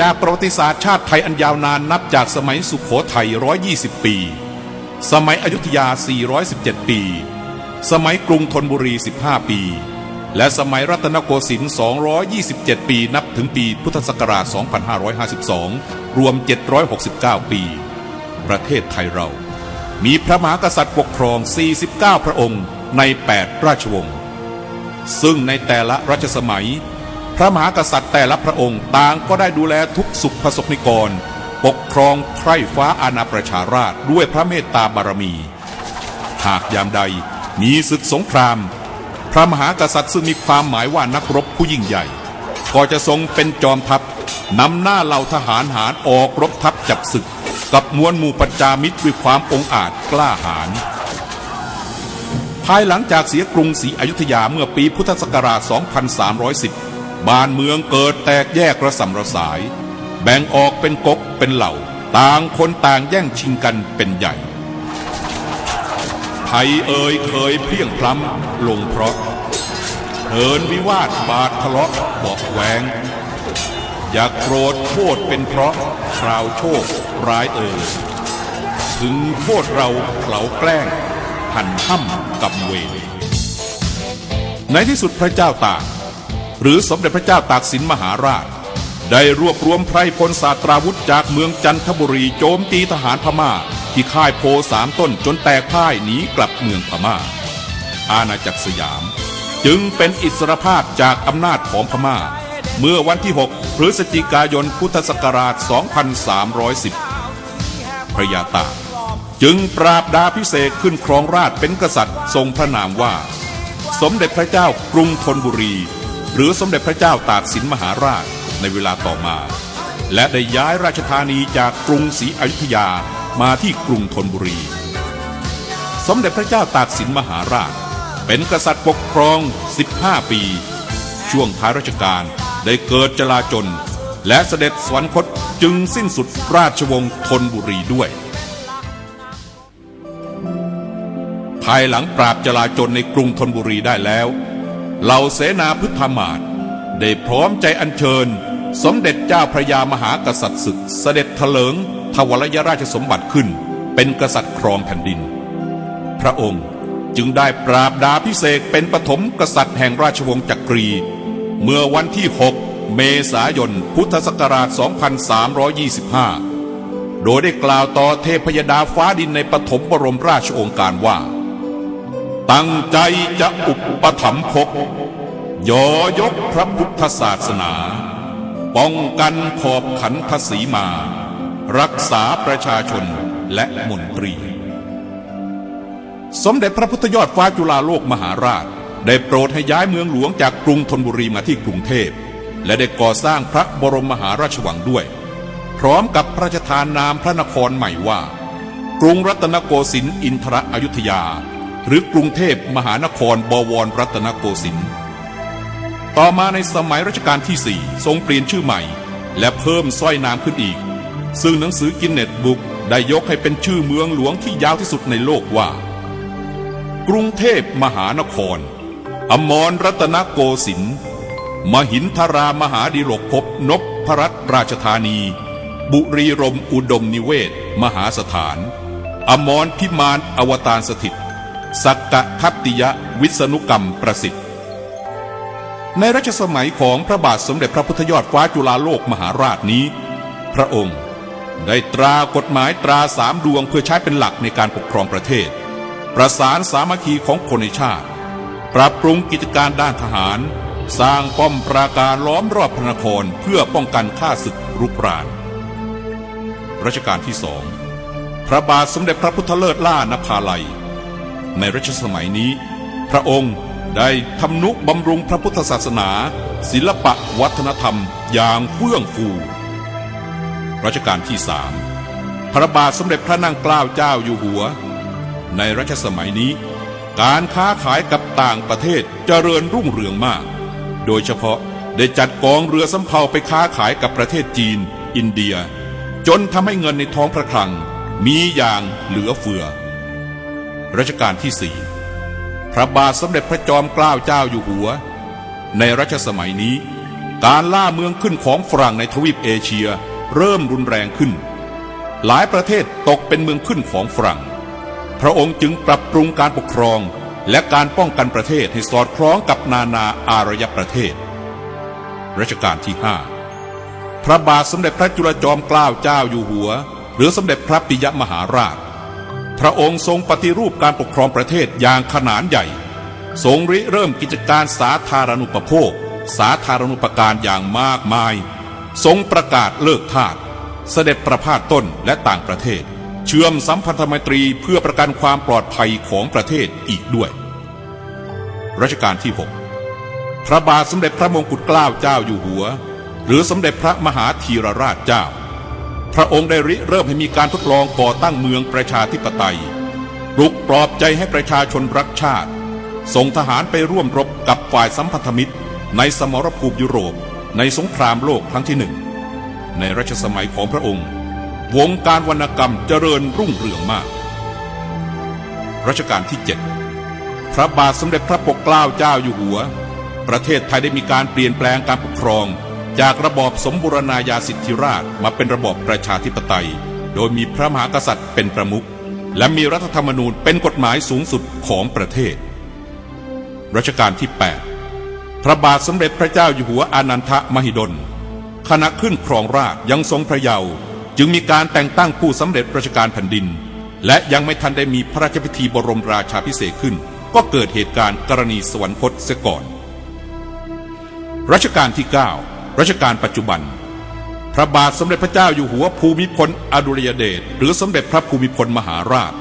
จากประวัติศาสตร์ชาติไทยอันยาวนานนับจากสมัยสุขโขทัย 120 ปี สมัยอยุธยา 417 ปี สมัยกรุงธนบุรี 15 ปี และสมัยรัตนโกสินทร์ 227 ปีนับถึงปีพุทธศักราช 2552 รวม 769 ปี ประเทศไทยเรา มีพระมหากษัตริย์ปกครอง 49 พระองค์ใน 8 ราชวงศ์ ซึ่งในแต่ละรัชสมัย พระมหากษัตริย์แต่ละพระองค์ต่างก็ได้ดูแลทุกสุขประสบนิกร ปกครองไพร่ฟ้าอาณาประชาราชด้วยพระเมตตาบารมี หากยามใดมีศึกสงคราม พระมหากษัตริย์ซึ่งมีความหมายว่านักรบผู้ยิ่งใหญ่ ก็จะทรงเป็นจอมทัพนำหน้าเหล่าทหารหารออกรบทัพจับศึก กับมวลหมู่ปัญจามิตรด้วยความองอาจกล้าหาญภายหลังจากเสียกรุงศรีอยุธยาเมื่อปีพุทธศักราช 2310 บ้านเมืองเกิดแตกแยกระสำระสาย แบ่งออกเป็นก๊กเป็นเหล่า ต่างคนต่างแย่งชิงกันเป็นใหญ่ไทยเอ่ยเคยเพียงพล้ำลงเพราะเหินวิวาทบาดทะเลาะบาะแหวง อย่าโกรธโทษเป็นเพราะคราวโชคร้ายเอ่ยถึงโทษเราเขาแกล้งหันห้ำกับเวรในที่สุดพระเจ้าตาก หรือสมเด็จพระเจ้าตากสินมหาราช ได้รวบรวมไพรพลศาสตราวุธจากเมืองจันทบุรีโจมตีทหารพม่า ที่ค่ายโพสามต้นจนแตกพ่ายหนีกลับเมืองพม่า อาณาจักรสยาม จึงเป็นอิสรภาพจากอำนาจของพม่า เมื่อวันที่ 6 พฤศจิกายนพุทธศักราช 2310 พระยาตากจึงปราบดาพิเศษขึ้นครองราชเป็นกษัตริย์ทรงพระนามว่า สมเด็จพระเจ้ากรุงธนบุรี หรือสมเด็จพระเจ้าตากสินมหาราชในเวลาต่อมา และได้ย้ายราชธานีจากกรุงศรีอยุธยามาที่กรุงธนบุรี สมเด็จพระเจ้าตากสินมหาราช เป็นกษัตริย์ปกครอง 15 ปี ช่วงท้ายราชการได้เกิดจลาจลและเสด็จสวรรคตจึงสิ้นสุดราชวงศ์ธนบุรีด้วย ภายหลังปราบจลาจลในกรุงธนบุรีได้แล้ว เหล่าเสนาพุทธมาศได้พร้อมใจอัญเชิญ สมเด็จเจ้าพระยามหากษัตริย์ศึก เสด็จเถลิงทวรยราชสมบัติขึ้น เป็นกษัตริย์ครองแผ่นดิน พระองค์จึงได้ปราบดาพิเศษเป็นปฐมกษัตริย์แห่งราชวงศ์จักรี เมื่อวันที่ 6 เมษายน พุทธศักราช 2325 โดยได้กล่าวต่อเทพยดาฟ้าดินในปฐมบรมราชโองการว่า ตั้งใจจะอุปถัมภกยอยกพระพุทธศาสนา ป้องกันขอบขันทศีมา รักษาประชาชนและมนตรี สมเด็จพระพุทธยอดฟ้าจุฬาโลกมหาราช ได้โปรดให้ย้ายเมืองหลวงจากกรุงธนบุรีมาที่กรุงเทพ และได้ก่อสร้างพระบรมมหาราชวังด้วย พร้อมกับพระราชทานนามพระนครใหม่ว่า กรุงรัตนโกสินทร์อินทรอยุธยา หรือกรุงเทพมหานครบวรรัตนโกสินทร์ต่อมาในสมัยรัชกาลที่สี่ทรงเปลี่ยนชื่อใหม่ และเพิ่มสร้อยนามขึ้นอีก ซึ่งหนังสือกินเน็ตบุ๊กได้ยกให้เป็นชื่อเมืองหลวงที่ยาวที่สุดในโลกว่า กรุงเทพมหานคร อมรรัตนโกสินทร์มหินทรามหาดิโรกภพนพพรัตราชธานี บุรีรมอุดมนิเวศ มหาสถาน อมรพิมานอวตารสถิต สักกะทัตติยะวิษณุกรรมประสิทธิ์ ในรัชสมัยของพระบาทสมเด็จพระพุทธยอดฟ้าจุฬาโลกมหาราชนี้ พระองค์ได้ตรากฎหมายตราสามดวงเพื่อใช้เป็นหลักในการปกครองประเทศ ประสานสามัคคีของคนในชาติ ปรับปรุงกิจการด้านทหาร สร้างป้อมปราการล้อมรอบพระนครเพื่อป้องกันข้าศึกรุกรานรัชกาลที่สองพระบาทสมเด็จพระพุทธเลิศล่านภาลัย ในรัชสมัยนี้ พระองค์ได้ทำนุบำรุงพระพุทธศาสนา ศิลปะวัฒนธรรมอย่างเฟื่องฟูรัชกาลที่สามพระบาทสมเด็จพระนั่งเกล้าเจ้าอยู่หัว ในรัชสมัยนี้ การค้าขายกับต่างประเทศเจริญรุ่งเรืองมาก โดยเฉพาะได้จัดกองเรือสำเภาไปค้าขายกับประเทศจีน อินเดีย จนทำให้เงินในท้องพระคลัง มีอย่างเหลือเฟือ รัชกาลที่สี่พระบาทสมเด็จพระจอมเกล้าเจ้าอยู่หัว ในรัชสมัยนี้ การล่าเมืองขึ้นของฝรั่งในทวีปเอเชียเริ่มรุนแรงขึ้น หลายประเทศตกเป็นเมืองขึ้นของฝรั่ง พระองค์จึงปรับปรุงการปกครองและการป้องกันประเทศให้สอดคล้องกับนานาอารยประเทศ รัชกาลที่5พระบาทสมเด็จพระจุลจอมเกล้าเจ้าอยู่หัว หรือสมเด็จพระปิยมหาราช พระองค์ทรงปฏิรูปการปกครองประเทศอย่างขนานใหญ่ ทรงริเริ่มกิจการสาธารณูปโภค สาธารณูปการอย่างมากมาย ทรงประกาศเลิกทาส เสด็จประพาสต้นและต่างประเทศ เชื่อมสัมพันธไมตรีเพื่อประกันความปลอดภัยของประเทศอีกด้วย รัชกาลที่ 6 พระบาทสมเด็จพระมงกุฎเกล้าเจ้าอยู่หัว หรือสมเด็จพระมหาธีรราชเจ้า พระองค์ได้ริเริ่มให้มีการทดลองก่อตั้งเมืองประชาธิปไตยปลุกปลอบใจให้ประชาชนรักชาติ ส่งทหารไปร่วมรบกับฝ่ายสัมพันธมิตร ในสมรภูมิยุโรป ในสงครามโลกครั้งที่หนึ่ง ในรัชสมัยของพระองค์ วงการวรรณกรรมเจริญรุ่งเรืองมาก รัชกาลที่ 7 พระบาทสมเด็จพระปกเกล้าเจ้าอยู่หัว ประเทศไทยได้มีการเปลี่ยนแปลงการปกครอง จากระบอบสมบูรณาญาสิทธิราชมาเป็นระบอบประชาธิปไตย โดยมีพระมหากษัตริย์เป็นประมุขและมีรัฐธรรมนูญเป็นกฎหมายสูงสุดของประเทศ รัชกาลที่ 8 พระบาทสมเด็จพระเจ้าอยู่หัวอานันทมหิดลขณะขึ้นครองราชยังทรงพระเยาว์จึงมีการแต่งตั้งผู้สำเร็จราชการแผ่นดิน และยังไม่ทันได้มีพระราชพิธีบรมราชาพิเศษขึ้น ก็เกิดเหตุการณ์กรณีสวรรคตเสียก่อน รัชกาลที่ 9 รัชกาลปัจจุบัน พระบาทสมเด็จพระเจ้าอยู่หัวภูมิพลอดุลยเดชหรือสมเด็จพระภูมิพลมหาราช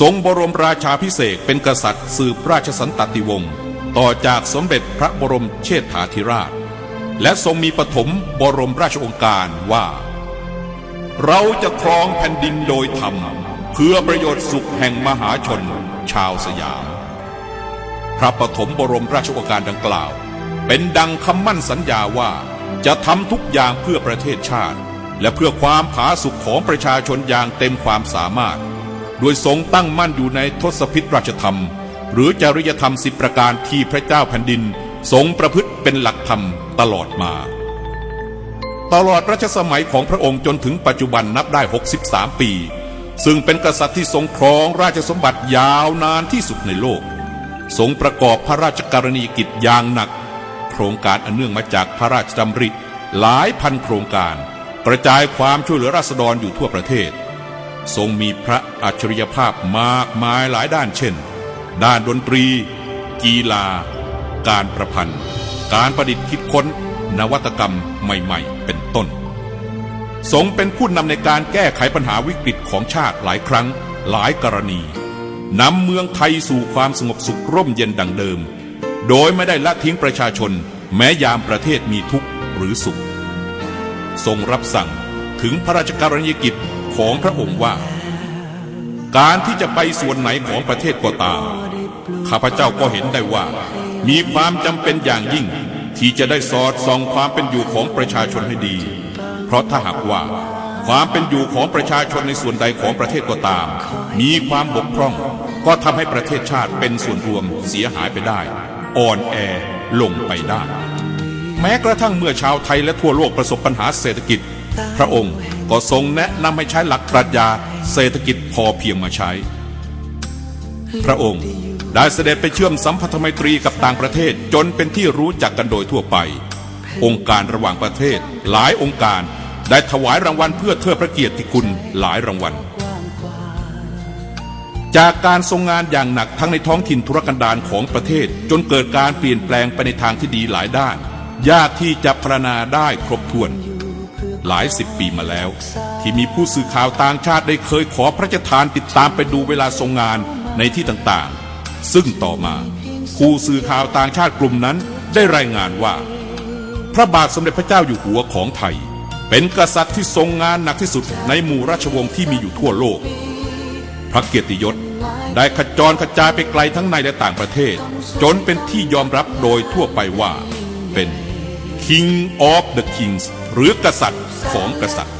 ทรงบรมราชาพิเศษเป็นกษัตริย์สืบราชสันตติวงศ์ต่อจากสมเด็จพระบรมเชษฐาธิราช และทรงมีปฐมบรมราชองการว่า เราจะครองแผ่นดินโดยธรรม เพื่อประโยชน์สุขแห่งมหาชน ชาวสยาม พระปฐมบรมราชโองการดังกล่าว เป็นดังคำมั่นสัญญาว่า จะทำทุกอย่างเพื่อประเทศชาติ และเพื่อความผาสุกของประชาชนอย่างเต็มความสามารถ โดยทรงตั้งมั่นอยู่ในทศพิธราชธรรม หรือจริยธรรมสิบประการที่พระเจ้าแผ่นดิน ทรงประพฤติเป็นหลักธรรมตลอดมา ตลอดรัชสมัยของพระองค์จนถึงปัจจุบันนับได้ 63 ปี ซึ่งเป็นกษัตริย์ที่ทรงครองราชสมบัติยาวนานที่สุดในโลก ทรงประกอบพระราชกรณียกิจอย่างหนัก โครงการอันเนื่องมาจากพระราชดำริ หลายพันโครงการ กระจายความช่วยเหลือราษฎรอยู่ทั่วประเทศ ทรงมีพระอัจฉริยภาพมากมายหลายด้านเช่น ด้านดนตรี กีฬา การประพันธ์ การประดิษฐ์คิดค้น นวัตกรรมใหม่ๆ เป็นต้น ทรงเป็นผู้นำในการแก้ไขปัญหาวิกฤตของชาติหลายครั้งหลายกรณีนำเมืองไทยสู่ความสงบสุขร่มเย็นดังเดิม โดยไม่ได้ละทิ้งประชาชน แม้ยามประเทศมีทุกข์หรือสุข ทรงรับสั่งถึงพระราชกรณียกิจของพระองค์ว่า การที่จะไปส่วนไหนของประเทศก็ตามข้าพเจ้าก็เห็นได้ว่า มีความจำเป็นอย่างยิ่ง ที่จะได้สอดส่องความเป็นอยู่ของประชาชนให้ดี เพราะถ้าหากว่าความเป็นอยู่ของประชาชนในส่วนใดของประเทศก็ตาม มีความบกพร่อง ก็ทำให้ประเทศชาติเป็นส่วนรวมเสียหายไปได้ อ่อนแอลงไปได้ แม้กระทั่งเมื่อชาวไทยและทั่วโลกประสบปัญหาเศรษฐกิจ พระองค์ก็ทรงแนะนำให้ใช้หลักปรัชญาเศรษฐกิจพอเพียงมาใช้ พระองค์ได้เสด็จไปเชื่อมสัมพันธไมตรีกับต่างประเทศจนเป็นที่รู้จักกันโดยทั่วไป องค์การระหว่างประเทศหลายองค์การได้ถวายรางวัลเพื่อเทิดพระเกียรติคุณหลายรางวัล จากการทรงงานอย่างหนักทั้งในท้องถิ่นธุรกันดารของประเทศ จนเกิดการเปลี่ยนแปลงไปในทางที่ดีหลายด้าน ยากที่จะพรณนาได้ครบถ้วน หลายสิบปีมาแล้ว ที่มีผู้สื่อข่าวต่างชาติได้เคยขอพระราชทานติดตามไปดูเวลาทรงงานในที่ต่างๆ ซึ่งต่อมาผู้สื่อข่าวต่างชาติกลุ่มนั้นได้รายงานว่า พระบาทสมเด็จพระเจ้าอยู่หัวของไทย เป็นกษัตริย์ที่ทรงงานหนักที่สุดในหมู่ราชวงศ์ที่มีอยู่ทั่วโลก พระเกียรติยศได้ขจรกระจายไปไกลทั้งในและต่างประเทศ จนเป็นที่ยอมรับโดยทั่วไปว่าเป็น King of the Kings หรือกษัตริย์ของกษัตริย์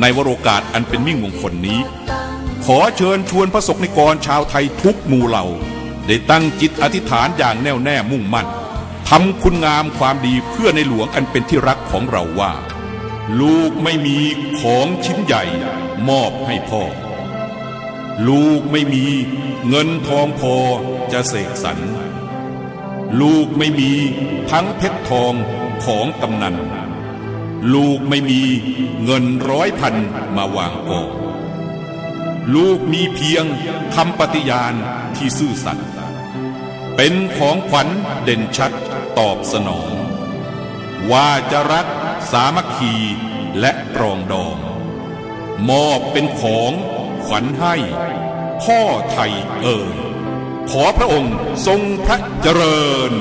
ในวโรกาสอันเป็นมิ่งมงคลนี้ ขอเชิญชวนพระสงฆ์นิกรชาวไทยทุกหมู่เหล่า ได้ตั้งจิตอธิษฐานอย่างแน่วแน่มุ่งมั่นทำคุณงามความดีเพื่อในหลวงอันเป็นที่รักของเราว่า ลูกไม่มีของชิ้นใหญ่ มอบให้พ่อ ลูกไม่มีเงินทองพอจะเสกสรรลูกไม่มีทั้งเพชรทองของกำนัน ลูกไม่มีเงินร้อยพันมาวางกองลูกมีเพียงคำปฏิญาณที่ซื่อสัตย์เป็นของขวัญเด่นชัดตอบสนอง ว่าจะรักสามัคคีและปรองดอง มอบเป็นของ ขวัญให้ พ่อไทยเอ่ยขอพระองค์ทรงพระเจริญ